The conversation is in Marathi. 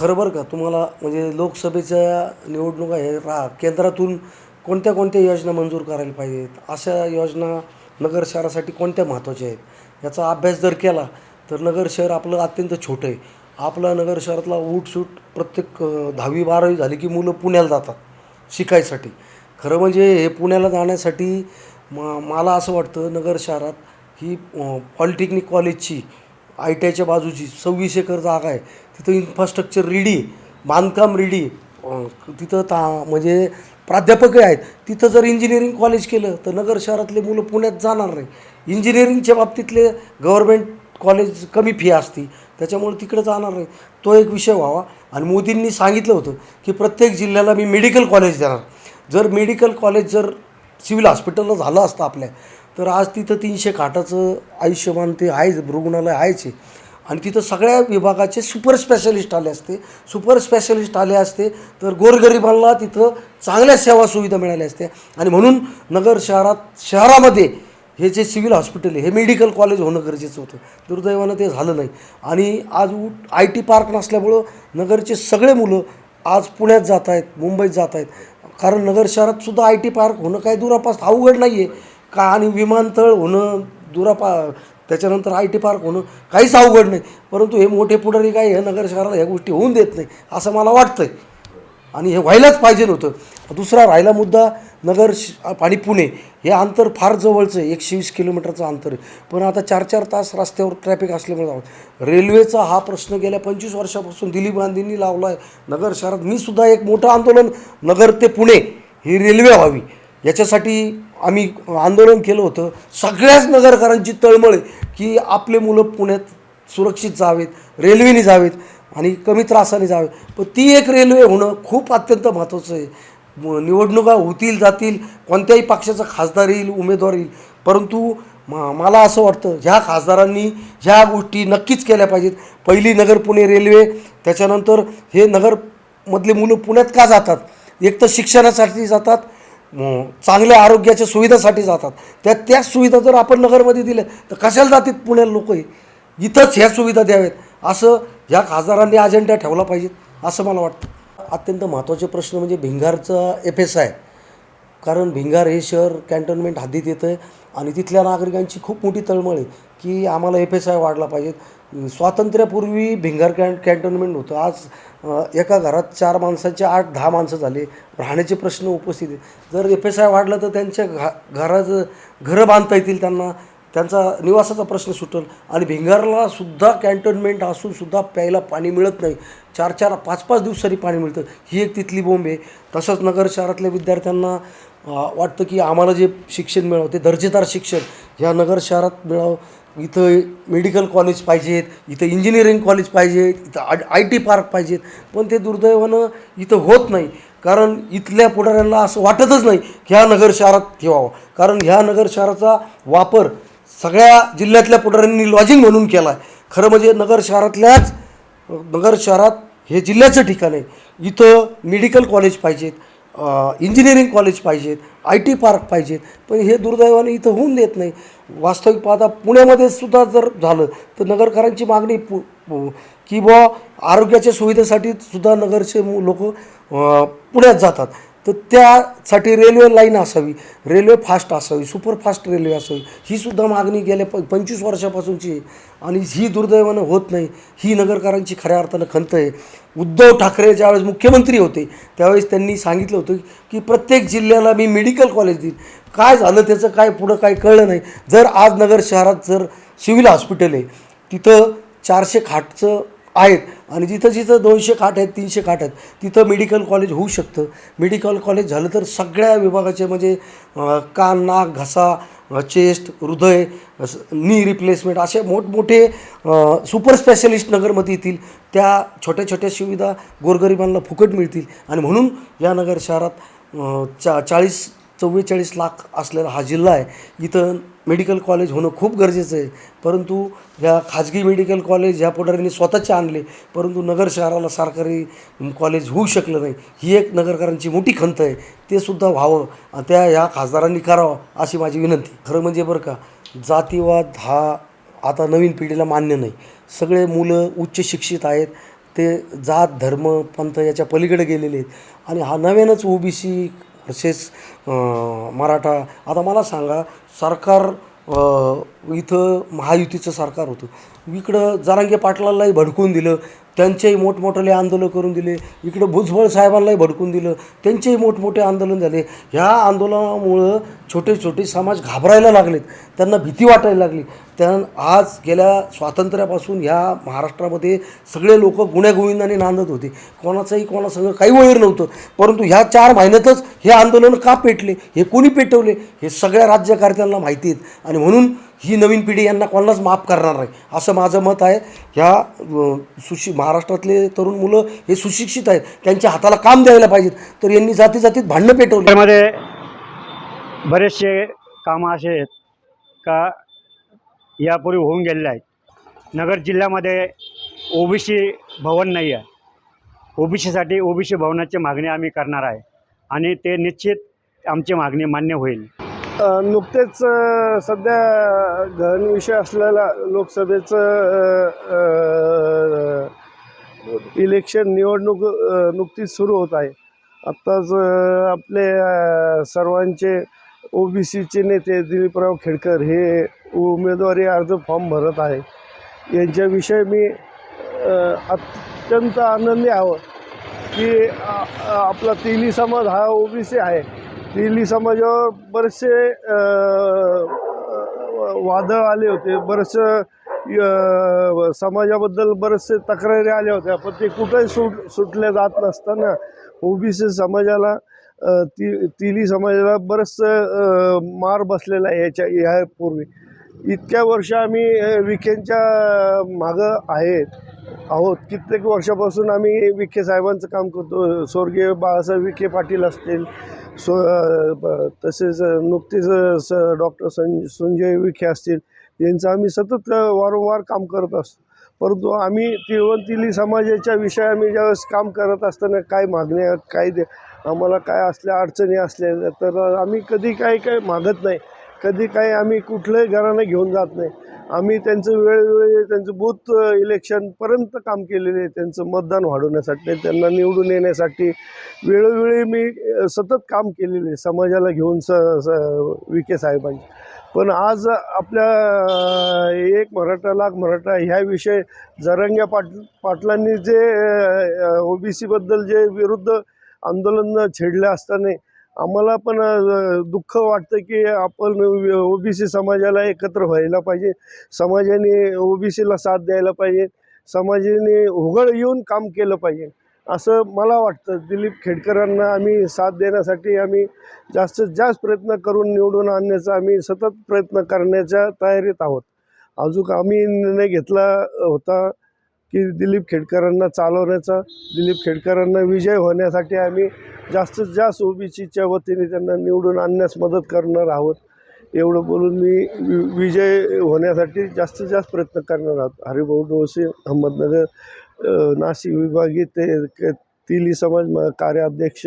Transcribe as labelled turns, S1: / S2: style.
S1: खरं बरं का तुम्हाला म्हणजे लोकसभेच्या निवडणुका हे रा केंद्रातून कोणत्या कोणत्या योजना मंजूर करायला पाहिजेत अशा योजना नगर शहरासाठी कोणत्या महत्त्वाच्या आहेत याचा अभ्यास जर केला तर नगर शहर आपलं अत्यंत छोटं आहे. आपलं नगर शहरातला उठसूट प्रत्येक दहावी बारावी झाली की मुलं पुण्याला जातात शिकायसाठी. खरं म्हणजे हे पुण्याला जाण्यासाठी म मला असं वाटतं नगर शहरात ही पॉलिटेक्निक कॉलेजची आय टी आयच्या बाजूची सव्वीस एकर जागा आहे. तिथं इन्फ्रास्ट्रक्चर रेडी बांधकाम रेडी तिथं ता म्हणजे प्राध्यापकही आहेत. तिथं जर इंजिनिअरिंग कॉलेज केलं तर नगर शहरातले मुलं पुण्यात जाणार नाही. इंजिनिअरिंगच्या बाबतीतले गव्हर्मेंट कॉलेज कमी फी असती. त्याच्यामुळे तिकडे जाणार नाही. तो एक विषय व्हावा. आणि मोदींनी सांगितलं होतं की प्रत्येक जिल्ह्याला मी मेडिकल कॉलेज देणार. जर मेडिकल कॉलेज जर सिव्हिल हॉस्पिटलला झालं असतं आपल्या तर आज तिथं तीनशे खाटाचं आयुष्यमान ते आहेच रुग्णालय आहेच आहे. आणि तिथं सगळ्या विभागाचे सुपर स्पेशलिस्ट आले असते. सुपर स्पेशलिस्ट आले असते तर गोरगरिबांना तिथं चांगल्या सेवा सुविधा मिळाल्या असत्या. आणि म्हणून नगर शहरात शहरामध्ये हे जे सिव्हिल हॉस्पिटल आहे हे मेडिकल कॉलेज होणं गरजेचं होतं. दुर्दैवानं ते झालं नाही. आणि आज आय टी पार्क नसल्यामुळं नगरचे सगळे मुलं आज पुण्यात जात आहेत मुंबईत जात आहेत. कारण नगर शहरात सुद्धा आय टी पार्क होणं काही दुरापास अवघड नाही आहे का आणि विमानतळ होणं दुरापा त्याच्यानंतर आय टी पार्क होणं काहीच अवघड नाही. परंतु हे मोठे पुढारी काय हे नगर शहराला ह्या गोष्टी होऊन देत नाही असं मला वाटतंय. आणि हे व्हायलाच पाहिजे नव्हतं दुसरा राहिला मुद्दा नगर श- आणि पुणे. हे अंतर फार जवळचं आहे एकशे वीस किलोमीटरचं अंतर आहे. पण आता चार चार तास रस्त्यावर ट्रॅफिक असल्यामुळे रेल्वेचा हा प्रश्न गेल्या पंचवीस वर्षापासून दिलीप गांधींनी लावला आहे नगर शहरात मी सुद्धा एक मोठं आंदोलन नगर ते पुणे ही रेल्वे व्हावी. याच्यासाठी आम्ही आंदोलन केलं होतं. सगळ्याच नगरकरांची तळमळ की आपले मुलं पुण्यात सुरक्षित जावेत रेल्वेने जावेत आणि कमी त्रासाने जावे पण ती एक रेल्वे होणं खूप अत्यंत महत्त्वाचं आहे. निवडणुका होतील जातील कोणत्याही पक्षाचा खासदार येईल उमेदवार येईल. परंतु म मला असं वाटतं ह्या खासदारांनी ह्या गोष्टी नक्कीच केल्या पाहिजेत पहिली नगर पुणे रेल्वे त्याच्यानंतर हे नगरमधले मुलं पुण्यात का जातात? एक तर शिक्षणासाठी जातात चांगल्या आरोग्याच्या सुविधासाठी जातात. त्या त्याच सुविधा जर आपण नगरमध्ये दिल्या तर कशाला जातात पुण्याला लोक इथंच ह्या सुविधा द्याव्यात. असं ह्या खासदारांनी अजेंडा ठेवला पाहिजे असं मला वाटतं. अत्यंत महत्त्वाचे प्रश्न म्हणजे भिंगारचा एफ एस आय कारण भिंगार हे शहर कॅन्टोन्मेंट हद्दीत येतं आहे आणि तिथल्या नागरिकांची खूप मोठी तळमळ आहे की आम्हाला एफ एस आय वाढला पाहिजे. स्वातंत्र्यापूर्वी भिंगार कॅन कॅन्टोन्मेंट होतं आज एका घरात चार माणसांचे आठ दहा माणसं झाले. राहण्याचे प्रश्न उपस्थित आहेत. जर एफ एस आय वाढलं तर त्यांच्या घा घराचं घरं बांधता येतील त्यांना. त्यांचा निवासाचा प्रश्न सुटेल. आणि भिंगारला सुद्धा कॅन्टोन्मेंट असून सुद्धा प्यायला पाणी मिळत नाही. चार चार पाच पाच दिवसांनी पाणी मिळतं. ही एक तिथली बोंब आहे. तसंच नगर शहरातल्या विद्यार्थ्यांना वाटतं की आम्हाला जे शिक्षण मिळावं ते दर्जेदार शिक्षण ह्या नगर शहरात मिळावं. इथं मेडिकल कॉलेज पाहिजेत इथं इंजिनिअरिंग कॉलेज पाहिजेत इथं आय आय टी पार्क पाहिजेत. पण ते दुर्दैवानं इथं होत नाही. कारण इथल्या पुढाऱ्यांना असं वाटतच नाही की ह्या नगर शहरात ठेवावं. कारण ह्या नगर शहराचा वापर सगळ्या जिल्ह्यातल्या पुढाऱ्यांनी लॉजिंग म्हणून केला आहे खरं म्हणजे नगर शहरातल्याच नगर शहरात हे जिल्ह्याचं ठिकाण आहे. इथं मेडिकल कॉलेज पाहिजेत इंजिनिअरिंग कॉलेज पाहिजेत आय टी पार्क पाहिजेत पण हे दुर्दैवाने इथं होऊन देत नाही. वास्तविक पाहता पुण्यामध्ये सुद्धा जर झालं तर नगरकरांची मागणी पु की बुवा आरोग्याच्या सुविधेसाठी सुद्धा नगरचे लोक पुण्यात जातात. तर त्यासाठी रेल्वे लाईन असावी रेल्वे फास्ट असावी सुपरफास्ट रेल्वे असावी. ही सुद्धा मागणी गेल्या प पंचवीस वर्षापासूनची आहे. आणि ही दुर्दैवानं होत नाही. ही नगरकरांची खऱ्या अर्थानं खंत आहे. उद्धव ठाकरे ज्यावेळेस मुख्यमंत्री होते त्यावेळेस त्यांनी सांगितलं होतं की प्रत्येक जिल्ह्याला मी मेडिकल कॉलेज देईन. काय झालं त्याचं काय पुढं काय कळलं नाही. जर आज नगर शहरात जर सिव्हिल हॉस्पिटल आहे तिथं चारशे खाटचं आहेत. आणि जिथं जिथं दोनशे खाट आहेत तीनशे खाट आहेत तिथं मेडिकल कॉलेज होऊ शकतं. मेडिकल कॉलेज झालं तर सगळ्या विभागाचे म्हणजे कान नाक घसा चेस्ट हृदय नी रिप्लेसमेंट असे मोठमोठे सुपर स्पेशलिस्ट नगरमध्ये येतील. त्या छोट्या छोट्या सुविधा गोरगरिबांना फुकट मिळतील. आणि म्हणून या नगर शहरात चा चाळीस चव्वेचाळीस लाख असलेला हा जिल्हा आहे. इथं मेडिकल कॉलेज होणं खूप गरजेचं आहे. परंतु ह्या खाजगी मेडिकल कॉलेज ह्या पुढाऱ्यांनी स्वतःचे आणले परंतु नगर शहराला सरकारी कॉलेज होऊ शकलं नाही. ही एक नगरकरांची मोठी खंत आहे. ते सुद्धा व्हावं त्या ह्या खासदारांनी करावं अशी माझी विनंती. खरं म्हणजे बरं का जातीवाद हा आता नवीन पिढीला मान्य नाही. सगळे मुलं उच्च शिक्षित आहेत. ते जात धर्म पंथ याच्या पलीकडे गेलेले आहेत. आणि हा नव्यानंच ओबीसी तसेच मराठा आता मला सांगा सरकार इथं महायुतीचं सरकार होतं. इकडं जारांगे पाटलालाही भडकून दिलं. त्यांचेही मोठमोठाले आंदोलन करून दिले. इकडं भुजबळ साहेबांनाही भडकून दिलं. त्यांचेही मोठमोठे आंदोलन झाले. ह्या आंदोलनामुळं छोटे छोटे समाज घाबरायला लागलेत. त्यांना भीती वाटायला लागली. त्या आज गेल्या स्वातंत्र्यापासून ह्या महाराष्ट्रामध्ये सगळे लोक गुण्यागोविंदाने नांदत होते. कोणाचंही कोणासंग काही वैर नव्हतं. परंतु ह्या चार महिन्यातच हे आंदोलन का पेटले? हे कोणी पेटवले? हे सगळ्या राज्यकर्त्यांना माहिती आहेत. आणि म्हणून ही नवीन पिढी यांना कोणालाच माफ करणार नाही. असं माझं मत आहे. ह्या सुशि महाराष्ट्रातले तरुण मुलं हे सुशिक्षित आहेत. त्यांच्या हाताला काम द्यायला पाहिजेत. तर यांनी जाती जातीत भांडणं पेटवली.
S2: त्यामध्ये बरेचसे कामं असे आहेत का यापूर्वी होऊन गेलेले आहेत. नगर जिल्ह्यामध्ये ओबीसी भवन नाही आहे. ओबीसीसाठी ओबीसी भवनाची मागणी आम्ही करणार आहे. आणि ते निश्चित आमची मागणी मान्य होईल.
S3: नुकतेच सध्या गहन विषय असलेला लोकसभेचं इलेक्शन निवडणूक नुकतीच सुरू होत आहे. आत्ताच आपले सर्वांचे ओ बी सीचे नेते दिलीपराव खेडकर हे उमेदवारी अर्ज फॉर्म भरत आहे. यांच्याविषयी मी अत्यंत आनंदी आहोत की आपला तिन्ही समाज हा ओ बी सी आहे. तेली समाजावर बरेचसे वादळ आले होते. बरेचसे समाजाबद्दल बरेचसे तक्रारी आल्या होत्या पण ते कुठंही सुट सुटल्या जात नसताना ओबीसी समाजाला ती तिली समाजाला बरंचसं मार बसलेला आहे याच्या ह्यापूर्वी इतक्या वर्ष आम्ही अ, मागं आहेत. आहोत. कित्येक वर्षापासून आम्ही विखे साहेबांचं काम करतो. स्वर्गीय बाळासाहेब विखे पाटील असतील सो ब- तसेच नुकतेच स डॉक्टर सं संजय विखे असतील यांचं आम्ही सतत वारंवार काम करत असतो. परंतु आम्ही तिळवंतिली समाजाच्या विषयी आम्ही ज्यावेळेस काम करत असताना काय मागण्या काय दे आम्हाला काय असल्या अडचणी असल्या तर आम्ही कधी काही काय मागत नाही. कधी काही आम्ही कुठल्याही घरानं घेऊन जात नाही. आम्ही त्यांचं वेळोवेळी त्यांचं बूथ इलेक्शनपर्यंत काम केलेले आहे. त्यांचं मतदान वाढवण्यासाठी त्यांना निवडून येण्यासाठी वेळोवेळी मी सतत काम केलेले आहे. समाजाला घेऊन स स विखे साहेबांची. पण आज आपल्या एक मराठा लाख मराठा ह्या विषय जरंग्या पाट पाटलांनी जे ओबीसीबद्दल जे विरुद्ध आंदोलन छेडले असताना आम्हाला पण दुःख वाटतं की आपण ओबीसी समाजाला एकत्र व्हायला पाहिजे. समाजाने ओबीसीला साथ द्यायला पाहिजे. समाजाने उघड येऊन काम केलं पाहिजे. असं मला वाटतं. दिलीप खेडकरांना आम्ही साथ देण्यासाठी आम्ही जास्तीत जास्त प्रयत्न करून निवडून आणण्याचा आम्ही सतत प्रयत्न करण्याच्या तयारीत आहोत. अजून आम्ही निर्णय घेतला होता की दिलीप खेडकरांना चालवण्याचा. दिलीप खेडकरांना विजय होण्यासाठी आम्ही जास्तीत जास्त ओबीसीच्या वतीने त्यांना निवडून आणण्यास मदत करणार आहोत एवढं बोलून मी वि- विजय होण्यासाठी जास्तीत जास्त प्रयत्न करणार आहोत. हरिभाऊ डोसे अहमदनगर नाशिक विभागीय ते के- तिली समाज म- कार्याध्यक्ष